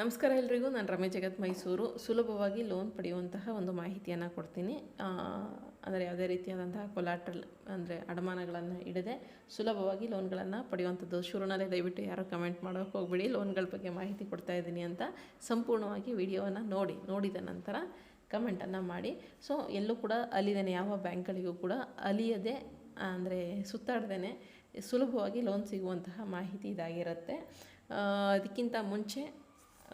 ನಮಸ್ಕಾರ ಎಲ್ರಿಗೂ, ನಾನು ರಮೇಶ್ ಜಗತ್ ಮೈಸೂರು. ಸುಲಭವಾಗಿ ಲೋನ್ ಪಡೆಯುವಂತಹ ಒಂದು ಮಾಹಿತಿಯನ್ನು ಕೊಡ್ತೀನಿ. ಅಂದರೆ ಯಾವುದೇ ರೀತಿಯಾದಂತಹ ಕೊಲಾಟ್ರಲ್ ಅಂದರೆ ಅಡಮಾನಗಳನ್ನು ಇಡದೆ ಸುಲಭವಾಗಿ ಲೋನ್ಗಳನ್ನು ಪಡೆಯುವಂಥದ್ದು. ಶುರುನಲ್ಲೇ ದಯವಿಟ್ಟು ಯಾರು ಕಮೆಂಟ್ ಮಾಡೋಕೆ ಹೋಗ್ಬಿಡಿ. ಲೋನ್ಗಳ ಬಗ್ಗೆ ಮಾಹಿತಿ ಕೊಡ್ತಾ ಇದ್ದೀನಿ ಅಂತ ಸಂಪೂರ್ಣವಾಗಿ ವಿಡಿಯೋವನ್ನು ನೋಡಿ, ನೋಡಿದ ನಂತರ ಕಮೆಂಟನ್ನು ಮಾಡಿ. ಸೊ ಎಲ್ಲೂ ಕೂಡ ಅಲಿದೇನೆ, ಯಾವ ಬ್ಯಾಂಕ್ಗಳಿಗೂ ಕೂಡ ಅಲಿಯದೆ, ಅಂದರೆ ಸುತ್ತಾಡ್ದೇ ಸುಲಭವಾಗಿ ಲೋನ್ ಸಿಗುವಂತಹ ಮಾಹಿತಿ ಇದಾಗಿರುತ್ತೆ. ಅದಕ್ಕಿಂತ ಮುಂಚೆ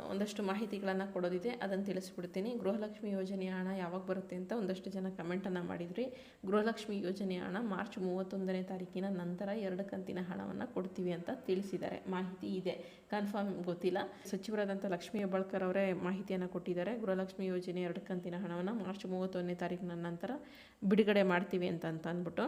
ಒಂದಷ್ಟು ಮಾಹಿತಿಗಳನ್ನು ಕೊಡೋದಿದೆ, ಅದನ್ನು ತಿಳಿಸ್ಬಿಡ್ತೀನಿ. ಗೃಹಲಕ್ಷ್ಮಿ ಯೋಜನೆಯ ಹಣ ಯಾವಾಗ ಬರುತ್ತೆ ಅಂತ ಒಂದಷ್ಟು ಜನ ಕಮೆಂಟನ್ನು ಮಾಡಿದ್ರಿ. ಗೃಹಲಕ್ಷ್ಮಿ ಯೋಜನೆಯ ಹಣ ಮಾರ್ಚ್ ಮೂವತ್ತೊಂದನೇ ತಾರೀಕಿನ ನಂತರ ಎರಡು ಕಂತಿನ ಹಣವನ್ನು ಕೊಡ್ತೀವಿ ಅಂತ ತಿಳಿಸಿದ್ದಾರೆ. ಮಾಹಿತಿ ಇದೆ. ಕನ್ಫರ್ಮ್ ಗೊತ್ತಿಲ್ಲ. ಸಚಿವರಾದಂಥ ಲಕ್ಷ್ಮೀ ಹೆಬ್ಬಾಳ್ಕರ್ ಅವರೇ ಮಾಹಿತಿಯನ್ನು ಕೊಟ್ಟಿದ್ದಾರೆ. ಗೃಹಲಕ್ಷ್ಮಿ ಯೋಜನೆ ಎರಡು ಕಂತಿನ ಹಣವನ್ನು ಮಾರ್ಚ್ ಮೂವತ್ತೊಂದನೇ ತಾರೀಕಿನ ನಂತರ ಬಿಡುಗಡೆ ಮಾಡ್ತೀವಿ ಅಂತ ಅಂತ ಅಂದ್ಬಿಟ್ಟು.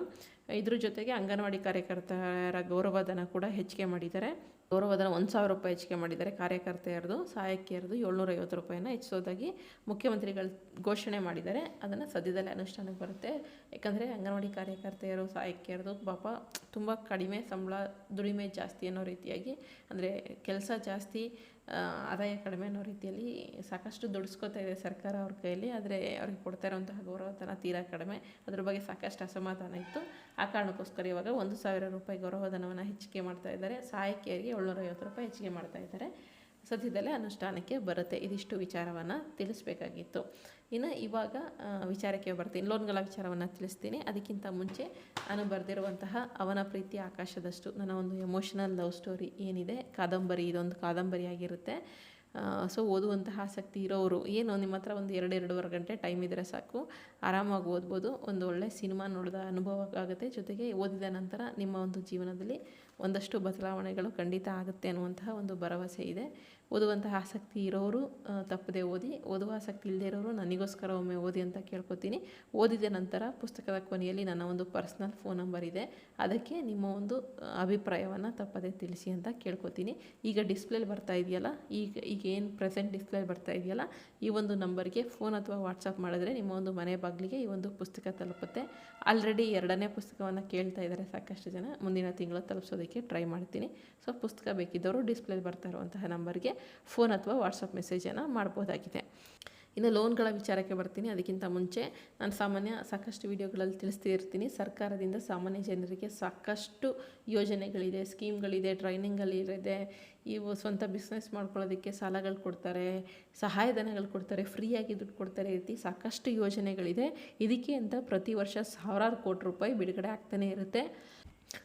ಇದ್ರ ಜೊತೆಗೆ ಅಂಗನವಾಡಿ ಕಾರ್ಯಕರ್ತರ ಗೌರವಧನ ಕೂಡ ಹೆಚ್ಚಿಗೆ ಮಾಡಿದ್ದಾರೆ. ಗೌರವಧನ ಒಂದು ಸಾವಿರ ರೂಪಾಯಿ ಹೆಚ್ಚಿಗೆ ಮಾಡಿದ್ದಾರೆ ಕಾರ್ಯಕರ್ತೆಯರದು, ಸಹಾಯಕಿಯರದು ಏಳ್ನೂರೈವತ್ತು ರೂಪಾಯಿನ ಹೆಚ್ಚಿಸೋದಾಗಿ ಮುಖ್ಯಮಂತ್ರಿಗಳು ಘೋಷಣೆ ಮಾಡಿದ್ದಾರೆ. ಅದನ್ನು ಸದ್ಯದಲ್ಲೇ ಅನುಷ್ಠಾನಕ್ಕೆ ಬರುತ್ತೆ. ಯಾಕಂದರೆ ಅಂಗನವಾಡಿ ಕಾರ್ಯಕರ್ತೆಯರು, ಸಹಾಯಕಿಯರದು ಪಾಪ ತುಂಬ ಕಡಿಮೆ ಸಂಬಳ ದುಡಿಮೆ ಜಾಸ್ತಿ ಅನ್ನೋ ರೀತಿಯಾಗಿ, ಅಂದರೆ ಕೆಲಸ ಜಾಸ್ತಿ ಆದಾಯ ಕಡಿಮೆ ಅನ್ನೋ ರೀತಿಯಲ್ಲಿ ಸಾಕಷ್ಟು ದುಡಿಸ್ಕೋತಾ ಇದೆ ಸರ್ಕಾರ ಅವ್ರ ಕೈಯಲ್ಲಿ ಆದರೆ ಅವ್ರಿಗೆ ಕೊಡ್ತಾ ಇರುವಂತಹ ಗೌರವಧನ ತೀರಾ ಕಡಿಮೆ. ಅದ್ರ ಬಗ್ಗೆ ಸಾಕಷ್ಟು ಅಸಮಾಧಾನ ಇತ್ತು. ಆ ಕಾರಣಕ್ಕೋಸ್ಕರ ಇವಾಗ ಒಂದು ಸಾವಿರ ರೂಪಾಯಿ ಗೌರವಧನವನ್ನು ಹೆಚ್ಚಿಗೆ ಮಾಡ್ತಾ ಇದ್ದಾರೆ. ಸಹಾಯಕಿಯರಿಗೆ ಏಳ್ನೂರೈವತ್ತು ರೂಪಾಯಿ ಹೆಚ್ಚಿಗೆ ಮಾಡ್ತಾ ಇದ್ದಾರೆ. ಸದ್ಯದಲ್ಲೇ ಅನುಷ್ಠಾನಕ್ಕೆ ಬರುತ್ತೆ. ಇದಿಷ್ಟು ವಿಚಾರವನ್ನು ತಿಳಿಸ್ಬೇಕಾಗಿತ್ತು. ಇನ್ನು ಇವಾಗ ವಿಚಾರಕ್ಕೆ ಬರ್ತೀನಿ. ಲೋನ್ಗಳ ವಿಚಾರವನ್ನು ತಿಳಿಸ್ತೀನಿ. ಅದಕ್ಕಿಂತ ಮುಂಚೆ ನಾನು ಬರೆದಿರುವಂತಹ ಅವನ ಪ್ರೀತಿ ಆಕಾಶದಷ್ಟು, ನನ್ನ ಒಂದು ಎಮೋಷನಲ್ ಲವ್ ಸ್ಟೋರಿ ಏನಿದೆ, ಕಾದಂಬರಿ, ಇದೊಂದು ಕಾದಂಬರಿ ಆಗಿರುತ್ತೆ ಸೊ ಓದುವಂತಹ ಆಸಕ್ತಿ ಇರೋರು ಏನು ನಿಮ್ಮ ಹತ್ರ ಒಂದು ಎರಡು, ಎರಡೂವರೆ ಗಂಟೆ ಟೈಮ್ ಇದ್ದರೆ ಸಾಕು. ಆರಾಮಾಗಿ ಓದ್ಬೋದು. ಒಂದು ಒಳ್ಳೆ ಸಿನಿಮಾ ನೋಡಿದ ಅನುಭವ ಆಗುತ್ತೆ. ಜೊತೆಗೆ ಓದಿದ ನಂತರ ನಿಮ್ಮ ಒಂದು ಜೀವನದಲ್ಲಿ ಒಂದಷ್ಟು ಬದಲಾವಣೆಗಳು ಖಂಡಿತ ಆಗುತ್ತೆ ಅನ್ನುವಂತಹ ಒಂದು ಭರವಸೆ ಇದೆ. ಓದುವಂತಹ ಆಸಕ್ತಿ ಇರೋರು ತಪ್ಪದೇ ಓದಿ, ಓದುವ ಆಸಕ್ತಿ ಇಲ್ಲದೇ ಇರೋರು ನನಗೋಸ್ಕರ ಒಮ್ಮೆ ಓದಿ ಅಂತ ಕೇಳ್ಕೊತೀನಿ. ಓದಿದ ನಂತರ ಪುಸ್ತಕದ ಕೊನೆಯಲ್ಲಿ ನನ್ನ ಒಂದು ಪರ್ಸ್ನಲ್ ಫೋನ್ ನಂಬರ್ ಇದೆ. ಅದಕ್ಕೆ ನಿಮ್ಮ ಒಂದು ಅಭಿಪ್ರಾಯವನ್ನು ತಪ್ಪದೆ ತಿಳಿಸಿ ಅಂತ ಕೇಳ್ಕೊತೀನಿ. ಈಗ ಡಿಸ್ಪ್ಲೇಲಿ ಬರ್ತಾ ಇದೆಯಲ್ಲ, ಈಗ ಈಗ ಏನು ಪ್ರೆಸೆಂಟ್ ಡಿಸ್ಪ್ಲೇ ಬರ್ತಾ ಇದೆಯಲ್ಲ, ಈ ಒಂದು ನಂಬರ್ಗೆ ಫೋನ್ ಅಥವಾ ವಾಟ್ಸಪ್ ಮಾಡಿದ್ರೆ ನಿಮ್ಮ ಒಂದು ಮನೆ ಬಾಗಿಲಿಗೆ ಈ ಒಂದು ಪುಸ್ತಕ ತಲುಪುತ್ತೆ. ಆಲ್ರೆಡಿ ಎರಡನೇ ಪುಸ್ತಕವನ್ನು ಕೇಳ್ತಾ ಇದ್ದಾರೆ ಸಾಕಷ್ಟು ಜನ. ಮುಂದಿನ ತಿಂಗಳು ತಲುಪಿಸೋದಕ್ಕೆ ಟ್ರೈ ಮಾಡ್ತೀನಿ. ಸೊ, ಪುಸ್ತಕ ಬೇಕಿದ್ದವರು ಡಿಸ್ಪ್ಲೇಲಿ ಬರ್ತಾ ಇರುವಂತಹ ನಂಬರ್ಗೆ ಫೋನ್ ಅಥವಾ ವಾಟ್ಸಪ್ ಮೆಸೇಜನ್ನು ಮಾಡ್ಬೋದಾಗಿದೆ. ಇನ್ನು ಲೋನ್ಗಳ ವಿಚಾರಕ್ಕೆ ಬರ್ತೀನಿ. ಅದಕ್ಕಿಂತ ಮುಂಚೆ ನಾನು ಸಾಮಾನ್ಯ ಸಾಕಷ್ಟು ವಿಡಿಯೋಗಳಲ್ಲಿ ತಿಳಿಸ್ತಾ ಇರ್ತೀನಿ. ಸರ್ಕಾರದಿಂದ ಸಾಮಾನ್ಯ ಜನರಿಗೆ ಸಾಕಷ್ಟು ಯೋಜನೆಗಳಿದೆ, ಸ್ಕೀಮ್ಗಳಿದೆ, ಟ್ರೈನಿಂಗಲ್ಲಿದೆ. ಇವು ಸ್ವಂತ ಬಿಸ್ನೆಸ್ ಮಾಡ್ಕೊಳ್ಳೋದಕ್ಕೆ ಸಾಲಗಳು ಕೊಡ್ತಾರೆ ಸಹಾಯಧನಗಳು ಕೊಡ್ತಾರೆ, ಫ್ರೀಯಾಗಿ ದುಡ್ಡು ಕೊಡ್ತಾರೆ ರೀತಿ ಸಾಕಷ್ಟು ಯೋಜನೆಗಳಿದೆ. ಇದಕ್ಕೆ ಅಂತ ಪ್ರತಿ ವರ್ಷ ಸಾವಿರಾರು ಕೋಟಿ ರೂಪಾಯಿ ಬಿಡುಗಡೆ ಆಗ್ತಾನೆ ಇರುತ್ತೆ.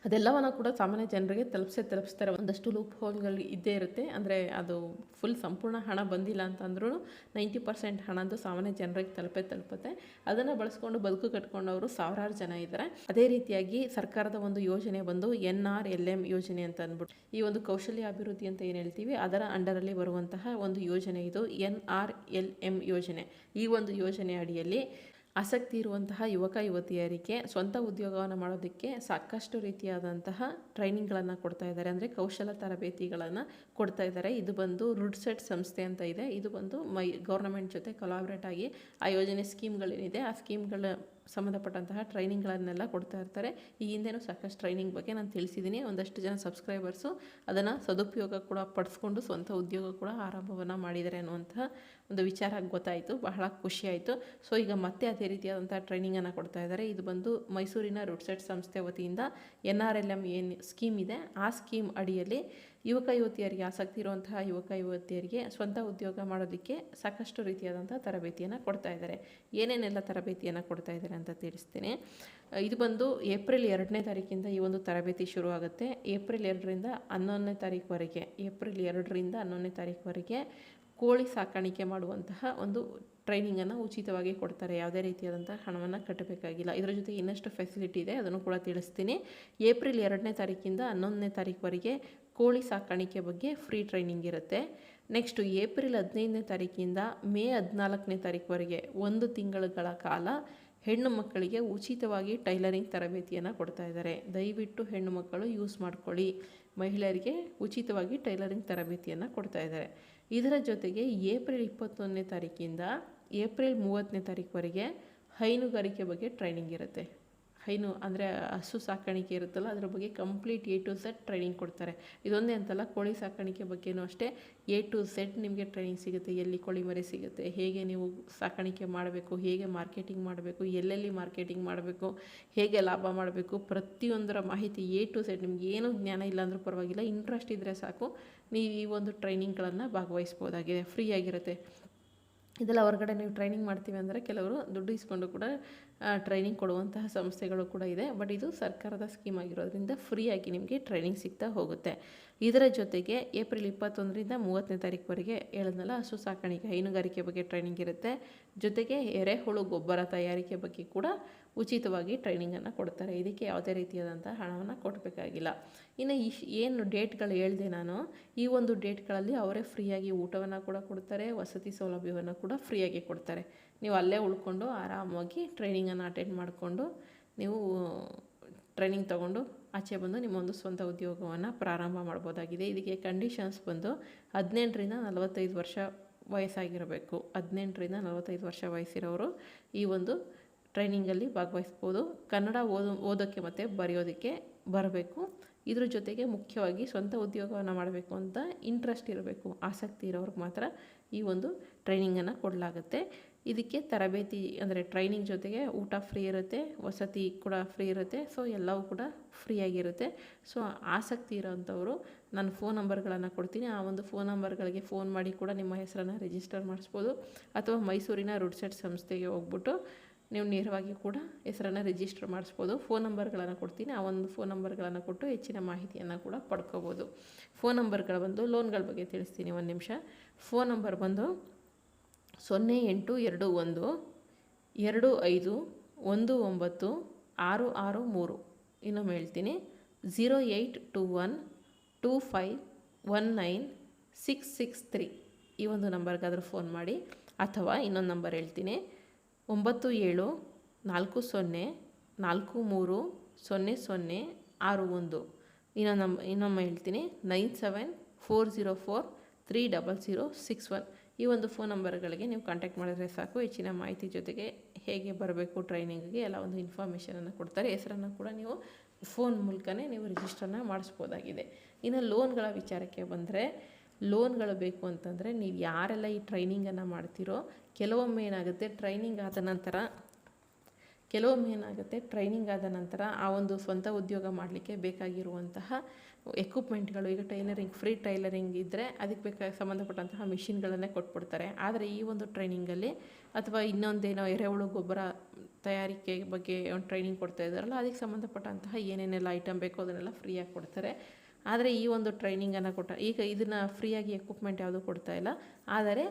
ಅದೆಲ್ಲವನ್ನು ಕೂಡ ಸಾಮಾನ್ಯ ಜನರಿಗೆ ತಲುಪಿಸೇ ತಲುಪಿಸ್ತಾರೆ. ಒಂದಷ್ಟು ಲೂಪ್ ಹೋಲ್ಗಳು ಇದ್ದೇ ಇರುತ್ತೆ. ಅಂದರೆ ಅದು ಫುಲ್ ಸಂಪೂರ್ಣ ಹಣ ಬಂದಿಲ್ಲ ಅಂತಂದ್ರೂ ನೈಂಟಿ ಪರ್ಸೆಂಟ್ ಹಣದ್ದು ಸಾಮಾನ್ಯ ಜನರಿಗೆ ತಲುಪೇ ತಲುಪುತ್ತೆ. ಅದನ್ನು ಬಳಸ್ಕೊಂಡು ಬದುಕು ಕಟ್ಕೊಂಡವರು ಸಾವಿರಾರು ಜನ ಇದ್ದಾರೆ. ಅದೇ ರೀತಿಯಾಗಿ ಸರ್ಕಾರದ ಒಂದು ಯೋಜನೆ ಬಂದು ಎನ್ ಆರ್ ಎಲ್ ಎಂ ಯೋಜನೆ ಅಂತ ಅಂದ್ಬಿಟ್ಟು ಈ ಒಂದು ಕೌಶಲ್ಯ ಅಭಿವೃದ್ಧಿ ಅಂತ ಏನು ಹೇಳ್ತೀವಿ, ಅದರ ಅಂಡರಲ್ಲಿ ಬರುವಂತಹ ಒಂದು ಯೋಜನೆ ಇದು ಎನ್ ಆರ್ ಎಲ್ ಎಂ ಯೋಜನೆ. ಈ ಒಂದು ಯೋಜನೆ ಅಡಿಯಲ್ಲಿ ಆಸಕ್ತಿ ಇರುವಂತಹ ಯುವಕ, ಯುವತಿಯರಿಗೆ ಸ್ವಂತ ಉದ್ಯೋಗವನ್ನು ಮಾಡೋದಕ್ಕೆ ಸಾಕಷ್ಟು ರೀತಿಯಾದಂತಹ ಟ್ರೈನಿಂಗ್ಗಳನ್ನು ಕೊಡ್ತಾ ಇದ್ದಾರೆ. ಅಂದರೆ ಕೌಶಲ ತರಬೇತಿಗಳನ್ನು ಕೊಡ್ತಾ ಇದ್ದಾರೆ. ಇದು ಬಂದು ರುಡ್ಸೆಟ್ ಸಂಸ್ಥೆ ಅಂತ ಇದೆ. ಇದು ಬಂದು ಮೈ ಗೌರ್ನಮೆಂಟ್ ಜೊತೆ ಕೊಲಾಬ್ರೇಟ್ ಆಗಿ ಆ ಯೋಜನೆ ಸ್ಕೀಮ್ಗಳೇನಿದೆ ಆ ಸ್ಕೀಮ್ಗಳ ಸಂಬಂಧಪಟ್ಟಂತಹ ಟ್ರೈನಿಂಗ್ಗಳನ್ನೆಲ್ಲ ಕೊಡ್ತಾ ಇರ್ತಾರೆ. ಈ ಹಿಂದೆನೂ ಸಾಕಷ್ಟು ಟ್ರೈನಿಂಗ್ ಬಗ್ಗೆ ನಾನು ತಿಳಿಸಿದ್ದೀನಿ. ಒಂದಷ್ಟು ಜನ ಸಬ್ಸ್ಕ್ರೈಬರ್ಸು ಅದನ್ನು ಸದುಪಯೋಗ ಕೂಡ ಪಡಿಸ್ಕೊಂಡು ಸ್ವಂತ ಉದ್ಯೋಗ ಕೂಡ ಆರಂಭವನ್ನು ಮಾಡಿದ್ದಾರೆ ಅನ್ನುವಂತಹ ಒಂದು ವಿಚಾರ ಗೊತ್ತಾಯಿತು. ಬಹಳ ಖುಷಿಯಾಯಿತು. ಸೊ, ಈಗ ಮತ್ತೆ ಅದೇ ರೀತಿಯಾದಂಥ ಟ್ರೈನಿಂಗನ್ನು ಕೊಡ್ತಾ ಇದ್ದಾರೆ. ಇದು ಬಂದು ಮೈಸೂರಿನ ರುಡ್ಸೆಟ್ ಸಂಸ್ಥೆ ವತಿಯಿಂದ ಎನ್ ಆರ್ ಎಲ್ ಎಂ ಏನು ಸ್ಕೀಮ್ ಇದೆ. ಆ ಸ್ಕೀಮ್ ಅಡಿಯಲ್ಲಿ ಯುವಕ ಯುವತಿಯರಿಗೆ ಆಸಕ್ತಿ ಇರುವಂತಹ ಯುವಕ ಯುವತಿಯರಿಗೆ ಸ್ವಂತ ಉದ್ಯೋಗ ಮಾಡೋದಕ್ಕೆ ಸಾಕಷ್ಟು ರೀತಿಯಾದಂಥ ತರಬೇತಿಯನ್ನು ಕೊಡ್ತಾ ಇದ್ದಾರೆ. ಏನೇನೆಲ್ಲ ತರಬೇತಿಯನ್ನು ಕೊಡ್ತಾ ಇದ್ದಾರೆ ಅಂತ ತಿಳಿಸ್ತೀನಿ. ಇದು ಬಂದು ಏಪ್ರಿಲ್ ಎರಡನೇ ತಾರೀಕಿಂದ ಈ ಒಂದು ತರಬೇತಿ ಶುರುವಾಗುತ್ತೆ. ಏಪ್ರಿಲ್ ಎರಡರಿಂದ ಹನ್ನೊಂದನೇ ತಾರೀಕುವರೆಗೆ, ಏಪ್ರಿಲ್ ಎರಡರಿಂದ ಹನ್ನೊಂದನೇ ತಾರೀಕುವರೆಗೆ ಕೋಳಿ ಸಾಕಾಣಿಕೆ ಮಾಡುವಂತಹ ಒಂದು ಟ್ರೈನಿಂಗನ್ನು ಉಚಿತವಾಗಿ ಕೊಡ್ತಾರೆ. ಯಾವುದೇ ರೀತಿಯಾದಂಥ ಹಣವನ್ನು ಕಟ್ಟಬೇಕಾಗಿಲ್ಲ. ಇದರ ಜೊತೆ ಇನ್ನಷ್ಟು ಫೆಸಿಲಿಟಿ ಇದೆ, ಅದನ್ನು ಕೂಡ ತಿಳಿಸ್ತೀನಿ. ಏಪ್ರಿಲ್ ಎರಡನೇ ತಾರೀಕಿಂದ ಹನ್ನೊಂದನೇ ತಾರೀಕುವರೆಗೆ ಕೋಳಿ ಸಾಕಾಣಿಕೆ ಬಗ್ಗೆ ಫ್ರೀ ಟ್ರೈನಿಂಗ್ ಇರುತ್ತೆ. ನೆಕ್ಸ್ಟು ಏಪ್ರಿಲ್ ಹದಿನೈದನೇ ತಾರೀಕಿಂದ ಮೇ ಹದಿನಾಲ್ಕನೇ ತಾರೀಕುವರೆಗೆ ಒಂದು ತಿಂಗಳುಗಳ ಕಾಲ ಹೆಣ್ಣು ಮಕ್ಕಳಿಗೆ ಉಚಿತವಾಗಿ ಟೈಲರಿಂಗ್ ತರಬೇತಿಯನ್ನು ಕೊಡ್ತಾ ಇದ್ದಾರೆ. ದಯವಿಟ್ಟು ಹೆಣ್ಣು ಮಕ್ಕಳು ಯೂಸ್ ಮಾಡ್ಕೊಳ್ಳಿ. ಮಹಿಳೆಯರಿಗೆ ಉಚಿತವಾಗಿ ಟೈಲರಿಂಗ್ ತರಬೇತಿಯನ್ನು ಕೊಡ್ತಾ ಇದ್ದಾರೆ. ಇದರ ಜೊತೆಗೆ ಏಪ್ರಿಲ್ ಇಪ್ಪತ್ತೊಂದನೇ ತಾರೀಕಿಂದ ಏಪ್ರಿಲ್ ಮೂವತ್ತನೇ ತಾರೀಕುವರೆಗೆ ಹೈನುಗಾರಿಕೆ ಬಗ್ಗೆ ಟ್ರೈನಿಂಗ್ ಇರುತ್ತೆ. ಹೈನು ಅಂದರೆ ಹಸು ಸಾಕಾಣಿಕೆ ಇರುತ್ತಲ್ಲ, ಅದ್ರ ಬಗ್ಗೆ complete A to Z training ಕೊಡ್ತಾರೆ. ಇದೊಂದೇ ಅಂತಲ್ಲ, ಕೋಳಿ ಸಾಕಾಣಿಕೆ ಬಗ್ಗೆನೂ ಅಷ್ಟೇ ಎ ಟು ಸೆಟ್ ನಿಮಗೆ ಟ್ರೈನಿಂಗ್ ಸಿಗುತ್ತೆ, ಎಲ್ಲಿ ಕೋಳಿ ಮರಿ ಸಿಗುತ್ತೆ, ಹೇಗೆ ನೀವು ಸಾಕಾಣಿಕೆ ಮಾಡಬೇಕು, ಹೇಗೆ ಮಾರ್ಕೆಟಿಂಗ್ ಮಾಡಬೇಕು, ಎಲ್ಲೆಲ್ಲಿ ಮಾರ್ಕೆಟಿಂಗ್ ಮಾಡಬೇಕು, ಹೇಗೆ ಲಾಭ ಮಾಡಬೇಕು, ಪ್ರತಿಯೊಂದರ ಮಾಹಿತಿ ಎ ಟು ಸೆಟ್ ನಿಮ್ಗೆ ಏನೂ ಜ್ಞಾನ ಇಲ್ಲ ಅಂದರೂ ಪರವಾಗಿಲ್ಲ ಇಂಟ್ರೆಸ್ಟ್ ಇದ್ದರೆ ಸಾಕು, ನೀವು ಈ ಒಂದು ಟ್ರೈನಿಂಗ್ಗಳನ್ನು ಭಾಗವಹಿಸ್ಬೋದಾಗಿದೆ ಫ್ರೀ ಆಗಿರುತ್ತೆ. ಇದೆಲ್ಲ ಹೊರಗಡೆ ನೀವು ಟ್ರೈನಿಂಗ್ ಮಾಡ್ತೀವಿ ಅಂದರೆ ಕೆಲವರು ದುಡ್ಡು ಇಸ್ಕೊಂಡು ಕೂಡ ಟ್ರೈನಿಂಗ್ ಕೊಡುವಂತಹ ಸಂಸ್ಥೆಗಳು ಕೂಡ ಇದೆ. ಬಟ್ ಇದು ಸರ್ಕಾರದ ಸ್ಕೀಮ್ ಆಗಿರೋದ್ರಿಂದ ಫ್ರೀಯಾಗಿ ನಿಮಗೆ ಟ್ರೈನಿಂಗ್ ಸಿಗ್ತಾ ಹೋಗುತ್ತೆ. ಇದರ ಜೊತೆಗೆ ಏಪ್ರಿಲ್ ಇಪ್ಪತ್ತೊಂದರಿಂದ ಮೂವತ್ತನೇ ತಾರೀಕುವರೆಗೆ ಹೇಳಿದ್ನಲ್ಲ, ಹಸು ಸಾಕಾಣಿಕೆ, ಹೈನುಗಾರಿಕೆ ಬಗ್ಗೆ ಟ್ರೈನಿಂಗ್ ಇರುತ್ತೆ. ಜೊತೆಗೆ ಎರೆಹುಳು ಗೊಬ್ಬರ ತಯಾರಿಕೆ ಬಗ್ಗೆ ಕೂಡ ಉಚಿತವಾಗಿ ಟ್ರೈನಿಂಗನ್ನು ಕೊಡ್ತಾರೆ. ಇದಕ್ಕೆ ಯಾವುದೇ ರೀತಿಯಾದಂಥ ಹಣವನ್ನು ಕೊಡಬೇಕಾಗಿಲ್ಲ. ಇನ್ನು ಇಶ್ ಏನು ಡೇಟ್ಗಳು ಹೇಳಿದೆ ನಾನು, ಈ ಒಂದು ಡೇಟ್ಗಳಲ್ಲಿ ಅವರೇ ಫ್ರೀಯಾಗಿ ಊಟವನ್ನು ಕೂಡ ಕೊಡ್ತಾರೆ, ವಸತಿ ಸೌಲಭ್ಯವನ್ನು ಕೂಡ ಫ್ರೀಯಾಗಿ ಕೊಡ್ತಾರೆ. ನೀವು ಅಲ್ಲೇ ಉಳ್ಕೊಂಡು ಆರಾಮಾಗಿ ಟ್ರೈನಿಂಗನ್ನು ಅಟೆಂಡ್ ಮಾಡಿಕೊಂಡು ನೀವು ಟ್ರೈನಿಂಗ್ ತಗೊಂಡು ಆಚೆ ಬಂದು ನಿಮ್ಮ ಒಂದು ಸ್ವಂತ ಉದ್ಯೋಗವನ್ನು ಪ್ರಾರಂಭ ಮಾಡ್ಬೋದಾಗಿದೆ. ಇದಕ್ಕೆ ಕಂಡೀಷನ್ಸ್ ಬಂದು ಹದಿನೆಂಟರಿಂದ ನಲವತ್ತೈದು ವರ್ಷ ವಯಸ್ಸಾಗಿರಬೇಕು. ಹದಿನೆಂಟರಿಂದ ನಲವತ್ತೈದು ವರ್ಷ ವಯಸ್ಸಿರೋರು ಈ ಒಂದು ಟ್ರೈನಿಂಗಲ್ಲಿ ಭಾಗವಹಿಸ್ಬೋದು. ಕನ್ನಡ ಓದು, ಓದೋಕ್ಕೆ ಮತ್ತು ಬರೆಯೋದಕ್ಕೆ ಬರಬೇಕು. ಇದ್ರ ಜೊತೆಗೆ ಮುಖ್ಯವಾಗಿ ಸ್ವಂತ ಉದ್ಯೋಗವನ್ನು ಮಾಡಬೇಕು ಅಂತ ಇಂಟ್ರೆಸ್ಟ್ ಇರಬೇಕು, ಆಸಕ್ತಿ ಇರೋರಿಗೆ ಮಾತ್ರ ಈ ಒಂದು ಟ್ರೈನಿಂಗನ್ನು ಕೊಡಲಾಗುತ್ತೆ. ಇದಕ್ಕೆ ತರಬೇತಿ ಅಂದರೆ ಟ್ರೈನಿಂಗ್ ಜೊತೆಗೆ ಊಟ ಫ್ರೀ ಇರುತ್ತೆ, ವಸತಿ ಕೂಡ ಫ್ರೀ ಇರುತ್ತೆ ಸೊ ಎಲ್ಲವೂ ಕೂಡ ಫ್ರೀಯಾಗಿರುತ್ತೆ ಸೊ ಆಸಕ್ತಿ ಇರೋವಂಥವ್ರು ನಾನು ಫೋನ್ ನಂಬರ್ಗಳನ್ನು ಕೊಡ್ತೀನಿ. ಆ ಒಂದು ಫೋನ್ ನಂಬರ್ಗಳಿಗೆ ಫೋನ್ ಮಾಡಿ ಕೂಡ ನಿಮ್ಮ ಹೆಸರನ್ನು ರಿಜಿಸ್ಟರ್ ಮಾಡಿಸ್ಬೋದು. ಅಥವಾ ಮೈಸೂರಿನ ರುಡ್ಸೆಟ್ ಸಂಸ್ಥೆಗೆ ಹೋಗ್ಬಿಟ್ಟು ನೀವು ನೇರವಾಗಿ ಕೂಡ ಹೆಸರನ್ನು ರಿಜಿಸ್ಟರ್ ಮಾಡಿಸ್ಬೋದು. ಫೋನ್ ನಂಬರ್ಗಳನ್ನು ಕೊಡ್ತೀನಿ. ಆ ಒಂದು ಫೋನ್ ನಂಬರ್ಗಳನ್ನು ಕೊಟ್ಟು ಹೆಚ್ಚಿನ ಮಾಹಿತಿಯನ್ನು ಕೂಡ ಪಡ್ಕೋಬೋದು. ಫೋನ್ ನಂಬರ್ಗಳು ಬಂದು ಲೋನ್ಗಳ ಬಗ್ಗೆ ತಿಳಿಸ್ತೀನಿ ಒಂದು ನಿಮಿಷ. ಫೋನ್ ನಂಬರ್ ಬಂದು ಸೊನ್ನೆ ಎಂಟು ಎರಡು ಒಂದು ಎರಡು ಐದು ಒಂದು ಒಂಬತ್ತು ಆರು ಆರು ಮೂರು. ಇನ್ನೊಮ್ಮೆ ಹೇಳ್ತೀನಿ. Zero eight two one two five one nine six six three ಈ ಒಂದು ನಂಬರ್ಗಾದರೂ ಫೋನ್ ಮಾಡಿ ಅಥವಾ ಇನ್ನೊಂದು ನಂಬರ್ ಹೇಳ್ತೀನಿ. ಒಂಬತ್ತು ಏಳು, ನಾಲ್ಕು ಸೊನ್ನೆ, ನಾಲ್ಕು ಮೂರು, ಸೊನ್ನೆ ಸೊನ್ನೆ, ಆರು ಒಂದು. ಇನ್ನೊಂದು ನಮ್ಮ ಇನ್ನೊಮ್ಮೆ ಹೇಳ್ತೀನಿ. Nine seven four zero four three double zero six one. ಈ ಒಂದು ಫೋನ್ ನಂಬರ್ಗಳಿಗೆ ನೀವು ಕಾಂಟ್ಯಾಕ್ಟ್ ಮಾಡಿದ್ರೆ ಸಾಕು. ಹೆಚ್ಚಿನ ಮಾಹಿತಿ ಜೊತೆಗೆ ಹೇಗೆ ಬರಬೇಕು ಟ್ರೈನಿಂಗಿಗೆ ಎಲ್ಲ ಒಂದು ಇನ್ಫಾರ್ಮೇಷನನ್ನು ಕೊಡ್ತಾರೆ. ಹೆಸರನ್ನು ಕೂಡ ನೀವು ಫೋನ್ ಮೂಲಕನೇ ನೀವು ರಿಜಿಸ್ಟರ್ನ ಮಾಡಿಸ್ಬೋದಾಗಿದೆ. ಇನ್ನು ಲೋನ್ಗಳ ವಿಚಾರಕ್ಕೆ ಬಂದರೆ ಲೋನ್ಗಳು ಬೇಕು ಅಂತಂದರೆ ನೀವು ಯಾರೆಲ್ಲ ಈ ಟ್ರೈನಿಂಗನ್ನು ಮಾಡ್ತೀರೋ, ಕೆಲವೊಮ್ಮೆ ಏನಾಗುತ್ತೆ ಟ್ರೈನಿಂಗ್ ಆದ ನಂತರ, ಕೆಲವೊಮ್ಮೆ ಏನಾಗುತ್ತೆ ಟ್ರೈನಿಂಗ್ ಆದ ನಂತರ ಆ ಒಂದು ಸ್ವಂತ ಉದ್ಯೋಗ ಮಾಡಲಿಕ್ಕೆ ಬೇಕಾಗಿರುವಂತಹ ಎಕ್ವಿಪ್ಮೆಂಟ್ಗಳು ಈಗ ಟೈಲರಿಂಗ್ ಫ್ರೀ ಟೈಲರಿಂಗ್ ಇದ್ದರೆ ಅದಕ್ಕೆ ಬೇಕಾಗಿ ಸಂಬಂಧಪಟ್ಟಂತಹ ಮಿಷಿನ್ಗಳನ್ನೇ ಕೊಟ್ಬಿಡ್ತಾರೆ. ಆದರೆ ಈ ಒಂದು ಟ್ರೈನಿಂಗಲ್ಲಿ ಅಥವಾ ಇನ್ನೊಂದೇನೋ ಎರೆಹುಳು ಗೊಬ್ಬರ ತಯಾರಿಕೆ ಬಗ್ಗೆ ಒಂದು ಟ್ರೈನಿಂಗ್ ಕೊಡ್ತಾ ಇದ್ದಾರಲ್ಲ, ಅದಕ್ಕೆ ಸಂಬಂಧಪಟ್ಟಂತಹ ಏನೇನೆಲ್ಲ ಐಟಮ್ ಬೇಕೋ ಅದನ್ನೆಲ್ಲ ಫ್ರೀಯಾಗಿ ಕೊಡ್ತಾರೆ. ಆದರೆ ಈ ಒಂದು ಟ್ರೈನಿಂಗನ್ನು ಕೊಟ್ಟ, ಈಗ ಇದನ್ನು ಫ್ರೀಯಾಗಿ ಎಕ್ವಿಪ್ಮೆಂಟ್ ಯಾವುದೂ ಕೊಡ್ತಾ ಇಲ್ಲ. ಆದರೆ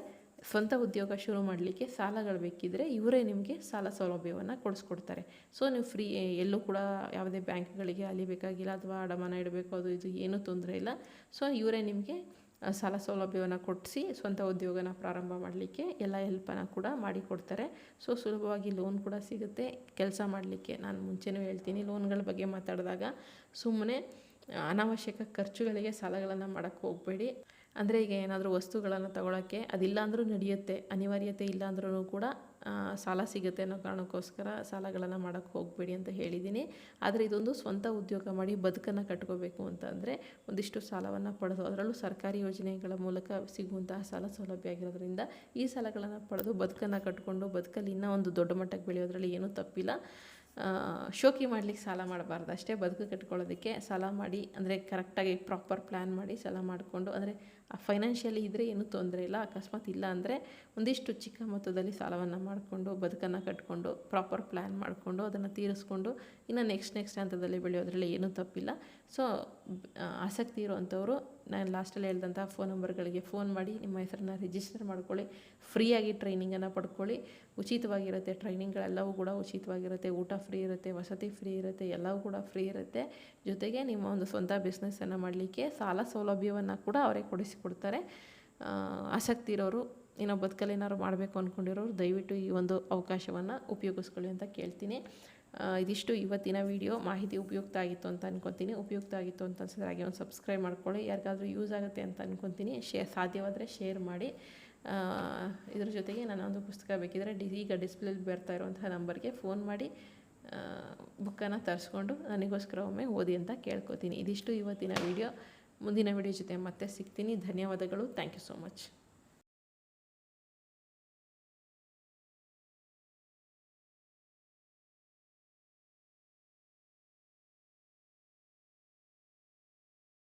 ಸ್ವಂತ ಉದ್ಯೋಗ ಶುರು ಮಾಡಲಿಕ್ಕೆ ಸಾಲಗಳು ಬೇಕಿದ್ದರೆ ಇವರೇ ನಿಮಗೆ ಸಾಲ ಸೌಲಭ್ಯವನ್ನು ಕೊಡಿಸ್ಕೊಡ್ತಾರೆ. ಸೊ ನೀವು ಫ್ರೀ ಎಲ್ಲೂ ಕೂಡ ಯಾವುದೇ ಬ್ಯಾಂಕ್ಗಳಿಗೆ ಅಲಿಬೇಕಾಗಿಲ್ಲ ಅಥವಾ ಅಡಮಾನ ಇಡಬೇಕು, ಅದು ಇದು ಏನೂ ತೊಂದರೆ ಇಲ್ಲ. ಸೊ ಇವರೇ ನಿಮಗೆ ಸಾಲ ಸೌಲಭ್ಯವನ್ನು ಕೊಡಿಸಿ ಸ್ವಂತ ಉದ್ಯೋಗನ ಪ್ರಾರಂಭ ಮಾಡಲಿಕ್ಕೆ ಎಲ್ಲ ಹೆಲ್ಪನ್ನು ಕೂಡ ಮಾಡಿಕೊಡ್ತಾರೆ. ಸೊ ಸುಲಭವಾಗಿ ಲೋನ್ ಕೂಡ ಸಿಗುತ್ತೆ. ಕೆಲಸ ಮಾಡಲಿಕ್ಕೆ ನಾನು ಮುಂಚೆನೂ ಹೇಳ್ತೀನಿ. ಲೋನ್ಗಳ ಬಗ್ಗೆ ಮಾತಾಡಿದಾಗ ಸುಮ್ಮನೆ ಅನಾವಶ್ಯಕ ಖರ್ಚುಗಳಿಗೆ ಸಾಲಗಳನ್ನು ಮಾಡೋಕ್ಕೆ ಹೋಗಬೇಡಿ. ಅಂದರೆ ಈಗ ಏನಾದರೂ ವಸ್ತುಗಳನ್ನು ತಗೊಳ್ಳೋಕ್ಕೆ ಅದಿಲ್ಲ ಅಂದರೂ ನಡೆಯುತ್ತೆ, ಅನಿವಾರ್ಯತೆ ಇಲ್ಲ ಅಂದ್ರೂ ಕೂಡ ಸಾಲ ಸಿಗುತ್ತೆ ಅನ್ನೋ ಕಾರಣಕ್ಕೋಸ್ಕರ ಸಾಲಗಳನ್ನು ಮಾಡೋಕ್ಕೆ ಹೋಗಬೇಡಿ ಅಂತ ಹೇಳಿದ್ದೀನಿ ಆದರೆ ಇದೊಂದು ಸ್ವಂತ ಉದ್ಯೋಗ ಮಾಡಿ ಬದುಕನ್ನು ಕಟ್ಕೋಬೇಕು ಅಂತಂದರೆ ಒಂದಿಷ್ಟು ಸಾಲವನ್ನು ಪಡೆದು, ಅದರಲ್ಲೂ ಸರ್ಕಾರಿ ಯೋಜನೆಗಳ ಮೂಲಕ ಸಿಗುವಂತಹ ಸಾಲ ಸೌಲಭ್ಯ ಆಗಿರೋದ್ರಿಂದ ಈ ಸಾಲಗಳನ್ನು ಪಡೆದು ಬದುಕನ್ನು ಕಟ್ಕೊಂಡು, ಬದುಕಲ್ಲಿ ಇನ್ನೂ ಒಂದು ದೊಡ್ಡ ಮಟ್ಟಕ್ಕೆ ಬೆಳೆಯೋದ್ರಲ್ಲಿ ಏನೂ ತಪ್ಪಿಲ್ಲ. ಶೋಕಿ ಮಾಡ್ಲಿಕ್ಕೆ ಸಾಲ ಮಾಡಬಾರ್ದು. ಅಷ್ಟೇ ಬದುಕು ಕಟ್ಕೊಳ್ಳೋದಕ್ಕೆ ಸಾಲ ಮಾಡಿ, ಅಂದರೆ ಕರೆಕ್ಟಾಗಿ ಪ್ರಾಪರ್ ಪ್ಲ್ಯಾನ್ ಮಾಡಿ ಸಾಲ ಮಾಡಿಕೊಂಡು, ಅಂದರೆ ಫೈನಾನ್ಷಿಯಲಿ ಇದ್ದರೆ ಏನೂ ತೊಂದರೆ ಇಲ್ಲ, ಅಕಸ್ಮಾತ್ ಇಲ್ಲ ಅಂದರೆ ಒಂದಿಷ್ಟು ಚಿಕ್ಕ ಮೊತ್ತದಲ್ಲಿ ಸಾಲವನ್ನು ಮಾಡಿಕೊಂಡು, ಬದುಕನ್ನು ಕಟ್ಕೊಂಡು, ಪ್ರಾಪರ್ ಪ್ಲ್ಯಾನ್ ಮಾಡಿಕೊಂಡು, ಅದನ್ನು ತೀರಿಸ್ಕೊಂಡು, ಇನ್ನು ನೆಕ್ಸ್ಟ್ ನೆಕ್ಸ್ಟ್ ಹಂತದಲ್ಲಿ ಬೆಳೆಯೋದ್ರಲ್ಲಿ ಏನೂ ತಪ್ಪಿಲ್ಲ. ಸೊ ಆಸಕ್ತಿ ಇರುವಂಥವ್ರು ನಾನು ಲಾಸ್ಟಲ್ಲಿ ಹೇಳಿದಂಥ ಫೋನ್ ನಂಬರ್ಗಳಿಗೆ ಫೋನ್ ಮಾಡಿ ನಿಮ್ಮ ಹೆಸರನ್ನ ರಿಜಿಸ್ಟರ್ ಮಾಡ್ಕೊಳ್ಳಿ. ಫ್ರೀಯಾಗಿ ಟ್ರೈನಿಂಗನ್ನು ಪಡ್ಕೊಳ್ಳಿ. ಉಚಿತವಾಗಿರುತ್ತೆ ಟ್ರೈನಿಂಗ್ಗಳೆಲ್ಲವೂ ಕೂಡ ಉಚಿತವಾಗಿರುತ್ತೆ. ಊಟ ಫ್ರೀ ಇರುತ್ತೆ, ವಸತಿ ಫ್ರೀ ಇರುತ್ತೆ, ಎಲ್ಲವೂ ಕೂಡ ಫ್ರೀ ಇರುತ್ತೆ. ಜೊತೆಗೆ ನಿಮ್ಮ ಒಂದು ಸ್ವಂತ ಬಿಸ್ನೆಸ್ಸನ್ನು ಮಾಡಲಿಕ್ಕೆ ಸಾಲ ಸೌಲಭ್ಯವನ್ನು ಕೂಡ ಅವರೇ ಕೊಡಿಸಿಕೊಡ್ತಾರೆ. ಆಸಕ್ತಿ ಇರೋರು, ಏನೋ ಬದುಕಲ್ಲಿ ಏನಾದ್ರು ಮಾಡಬೇಕು ಅಂದ್ಕೊಂಡಿರೋರು ದಯವಿಟ್ಟು ಈ ಒಂದು ಅವಕಾಶವನ್ನು ಉಪಯೋಗಿಸ್ಕೊಳ್ಳಿ ಅಂತ ಕೇಳ್ತೀನಿ. ಇದಿಷ್ಟು ಇವತ್ತಿನ ವಿಡಿಯೋ ಮಾಹಿತಿ ಉಪಯುಕ್ತ ಆಗಿತ್ತು ಅಂತ ಅನ್ಕೊತೀನಿ. ಉಪಯುಕ್ತ ಆಗಿತ್ತು ಅಂತ ಅನ್ಸಿದ್ರೆ ಹಾಗೆ ಒಂದು ಸಬ್ಸ್ಕ್ರೈಬ್ ಮಾಡ್ಕೊಳ್ಳಿ. ಯಾರಿಗಾದರೂ ಯೂಸ್ ಆಗುತ್ತೆ ಅಂತ ಅನ್ಕೊತೀನಿ. ಶೇ, ಸಾಧ್ಯವಾದರೆ ಶೇರ್ ಮಾಡಿ. ಇದ್ರ ಜೊತೆಗೆ ನನ್ನ ಒಂದು ಪುಸ್ತಕ ಬೇಕಿದ್ರೆ ಡಿ, ಈಗ ಡಿಸ್ಪ್ಲೇಲಿ ಬರ್ತಾ ಇರುವಂತಹ ನಂಬರ್ಗೆ ಫೋನ್ ಮಾಡಿ ಬುಕ್ಕನ್ನು ತರಿಸ್ಕೊಂಡು ನನಗೋಸ್ಕರ ಒಮ್ಮೆ ಓದಿ ಅಂತ ಕೇಳ್ಕೊತೀನಿ. ಇದಿಷ್ಟು ಇವತ್ತಿನ ವಿಡಿಯೋ ಮುಂದಿನ ವಿಡಿಯೋ ಜೊತೆ ಮತ್ತೆ ಸಿಗ್ತೀನಿ. ಧನ್ಯವಾದಗಳು. Thank you so much